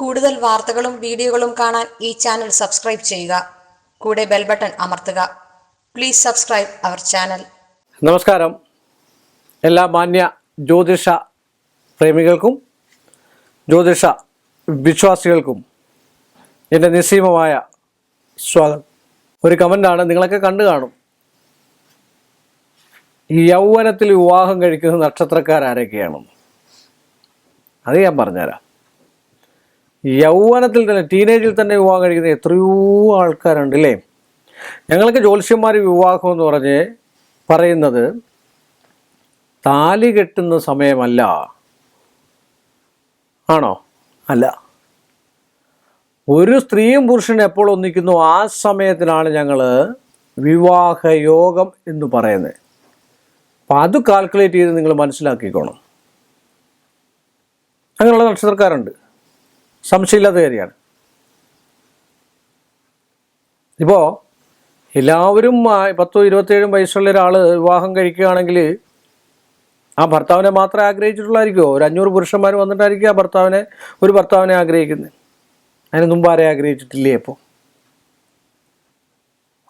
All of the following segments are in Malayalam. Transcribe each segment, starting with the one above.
കൂടുതൽ വാർത്തകളും വീഡിയോകളും കാണാൻ ഈ ചാനൽ സബ്സ്ക്രൈബ് ചെയ്യുക. കൂടെ ബെൽ ബട്ടൺ അമർത്തുക. പ്ലീസ് സബ്സ്ക്രൈബ് അവർ ചാനൽ നമസ്കാരം. എല്ലാ മാന്യ ജ്യോതിഷ പ്രേമികൾക്കും ജ്യോതിഷ വിശ്വാസികൾക്കും എന്റെ നിസ്സീമമായ സ്വാഗതം. ഒരു കമന്റാണ് നിങ്ങളൊക്കെ കണ്ടു കാണും. യൗവനത്തിൽ വിവാഹം കഴിക്കുന്ന നക്ഷത്രക്കാരാരൊക്കെയാണെന്ന് അത് ഞാൻ പറഞ്ഞുതരാം. യൗവനത്തിൽ തന്നെ ടീനേജിൽ തന്നെ വിവാഹം കഴിക്കുന്ന എത്രയോ ആൾക്കാരുണ്ട് അല്ലേ ഞങ്ങൾക്ക് ജ്യോത്സ്യന്മാർ വിവാഹം എന്ന് പറഞ്ഞ് പറയുന്നത് താലി കെട്ടുന്ന സമയമല്ല. ആണോ? അല്ല. ഒരു സ്ത്രീയും പുരുഷനും എപ്പോൾ ഒന്നിക്കുന്നു ആ സമയത്തിനാണ് ഞങ്ങൾ വിവാഹയോഗം എന്ന് പറയുന്നത്. അപ്പം അത് കാൽക്കുലേറ്റ് ചെയ്ത് നിങ്ങൾ മനസ്സിലാക്കിക്കോണം. അങ്ങനെയുള്ള നക്ഷത്രക്കാരുണ്ട്. സംശയമില്ലാത്ത കാര്യമാണ്. ഇപ്പോൾ എല്ലാവരും പത്തോ ഇരുപത്തേഴും വയസ്സുള്ള ഒരാൾ വിവാഹം കഴിക്കുകയാണെങ്കിൽ ആ ഭർത്താവിനെ മാത്രമേ ആഗ്രഹിച്ചിട്ടുള്ളായിരിക്കുമോ ഒരു അഞ്ഞൂറ് പുരുഷന്മാർ വന്നിട്ടായിരിക്കും ആ ഭർത്താവിനെ ഒരു ഭർത്താവിനെ ആഗ്രഹിക്കുന്നത്. അതിന് മുമ്പ് ആരെ ആഗ്രഹിച്ചിട്ടില്ലേ അപ്പോൾ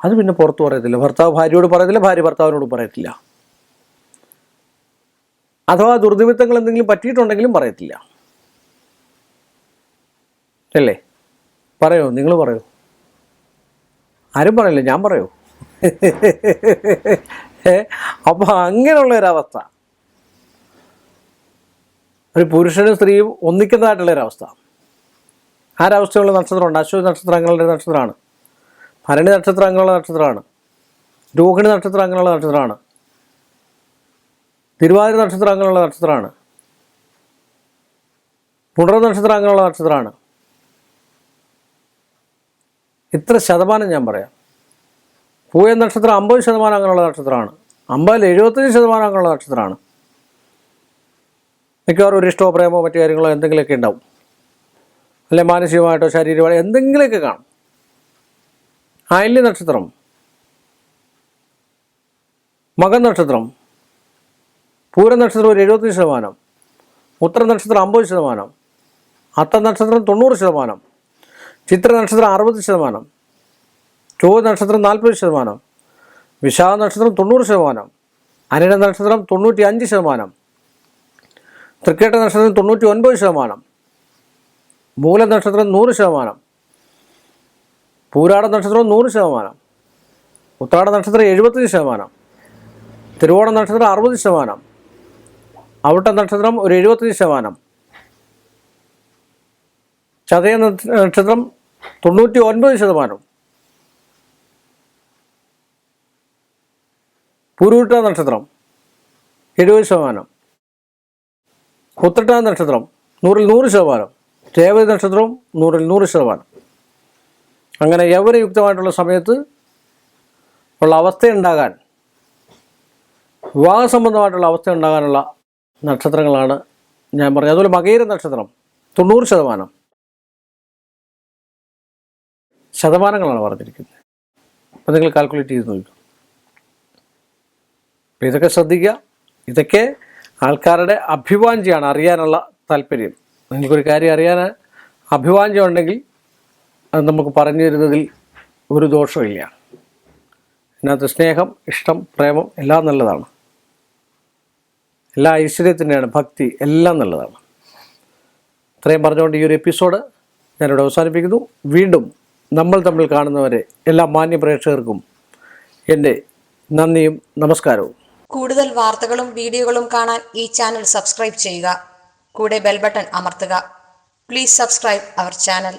അത് പിന്നെ പുറത്ത് പറയത്തില്ല. ഭർത്താവ് ഭാര്യയോട് പറയത്തില്ല ഭാര്യ ഭർത്താവിനോട് പറയത്തില്ല. അഥവാ ദുർനിമിത്തങ്ങൾ എന്തെങ്കിലും പറ്റിയിട്ടുണ്ടെങ്കിലും പറയത്തില്ല. അല്ലേ? പറയോ നിങ്ങൾ പറയോ. ആരും പറയില്ല ഞാൻ പറയോ. അപ്പോൾ അങ്ങനെയുള്ള ഒരവസ്ഥ. ഒരു പുരുഷനും സ്ത്രീയും ഒന്നിക്കുന്നതായിട്ടുള്ള ഒരവസ്ഥ. ആരവസ്ഥയുള്ള നക്ഷത്രമുണ്ട്? അശ്വതി നക്ഷത്രങ്ങളുടെ നക്ഷത്രമാണ്. ഭരണി നക്ഷത്രം അങ്ങനെയുള്ള നക്ഷത്രമാണ്. രോഹിണി നക്ഷത്രം അങ്ങനെയുള്ള നക്ഷത്രമാണ്. തിരുവാതിര നക്ഷത്രം അങ്ങനെയുള്ള നക്ഷത്രമാണ്. പുണർ നക്ഷത്രം അങ്ങനെയുള്ള നക്ഷത്രമാണ്. ഇത്ര ശതമാനം ഞാൻ പറയാം. പൂയ നക്ഷത്രം അമ്പത് ശതമാനം അങ്ങനെയുള്ള നക്ഷത്രമാണ്. അമ്പതിൽ എഴുപത്തഞ്ച് ശതമാനം അങ്ങനെയുള്ള നക്ഷത്രമാണ്. മിക്കവാറും ഒരു ഇഷ്ടമോ പ്രേമോ മറ്റു കാര്യങ്ങളോ എന്തെങ്കിലുമൊക്കെ ഉണ്ടാവും. അല്ലെ മാനസികമായിട്ടോ ശാരീരികമായിട്ടോ എന്തെങ്കിലുമൊക്കെ കാണും. ആയില്യ നക്ഷത്രം മകൻ നക്ഷത്രം പൂര നക്ഷത്രം ഒരു എഴുപത്തഞ്ച് ശതമാനം ഉത്തര നക്ഷത്രം അമ്പത് ശതമാനം അത്ത നക്ഷത്രം തൊണ്ണൂറ് ശതമാനം ചിത്ര നക്ഷത്രം അറുപത് ശതമാനം ചോദ്യ നക്ഷത്രം നാൽപ്പത് ശതമാനം വിശാഖ നക്ഷത്രം തൊണ്ണൂറ് ശതമാനം അനിട നക്ഷത്രം തൊണ്ണൂറ്റി അഞ്ച് ശതമാനം തൃക്കേട്ട നക്ഷത്രം തൊണ്ണൂറ്റി ഒൻപത് ശതമാനം മൂല നക്ഷത്രം നൂറ് ശതമാനം പൂരാട നക്ഷത്രം നൂറ് ശതമാനം ഉത്രാട നക്ഷത്രം എഴുപത്തഞ്ച് ശതമാനം തിരുവോണ നക്ഷത്രം അറുപത് ശതമാനം അവിട്ട നക്ഷത്രം ഒരു എഴുപത്തഞ്ച് ശതമാനം ചതയ നക്ഷത്രം തൊണ്ണൂറ്റി ഒൻപത് ശതമാനം. പുരുവിട്ട നക്ഷത്രം എഴുപത് ശതമാനം. ഉത്രട്ട നക്ഷത്രം നൂറിൽ നൂറ് ശതമാനം. രേവതി നക്ഷത്രവും നൂറിൽ നൂറ് ശതമാനം. അങ്ങനെ യൗവനയുക്തമായിട്ടുള്ള സമയത്ത് ഉള്ള അവസ്ഥയുണ്ടാകാൻ വിവാഹ സംബന്ധമായിട്ടുള്ള അവസ്ഥ ഉണ്ടാകാനുള്ള നക്ഷത്രങ്ങളാണ് ഞാൻ പറഞ്ഞത്. അതുപോലെ മകീര നക്ഷത്രം തൊണ്ണൂറ് ശതമാനം. ശതമാനങ്ങളാണ് പറഞ്ഞിരിക്കുന്നത്. അപ്പം നിങ്ങൾ കാൽക്കുലേറ്റ് ചെയ്ത് നോക്കും. അപ്പോൾ ഇതൊക്കെ ശ്രദ്ധിക്കുക. ഇതൊക്കെ ആൾക്കാരുടെ അഭിവാഞ്ചിയാണ് അറിയാനുള്ള താല്പര്യം. നിങ്ങൾക്കൊരു കാര്യം അറിയാൻ അഭിവാഞ്ചം ഉണ്ടെങ്കിൽ അത് നമുക്ക് പറഞ്ഞു തരുന്നതിൽ ഒരു ദോഷമില്ല അതിനകത്ത് സ്നേഹം ഇഷ്ടം പ്രേമം എല്ലാം നല്ലതാണ്. എല്ലാ ഐശ്വര്യത്തിന്റെയാണ് ഭക്തി എല്ലാം നല്ലതാണ്. ഇത്രയും പറഞ്ഞുകൊണ്ട് ഈ ഒരു എപ്പിസോഡ് ഞാനിവിടെ അവസാനിപ്പിക്കുന്നു. വീണ്ടും നമ്മൾ തമ്മിൽ കാണുന്നവരെ എല്ലാ മാന്യ പ്രേക്ഷകർക്കും എന്റെ നന്ദിയും നമസ്കാരവും. കൂടുതൽ വാർത്തകളും വീഡിയോകളും കാണാൻ ഈ ചാനൽ സബ്സ്ക്രൈബ് ചെയ്യുക. കൂടെ ബെൽ ബട്ടൺ അമർത്തുക. Please subscribe our channel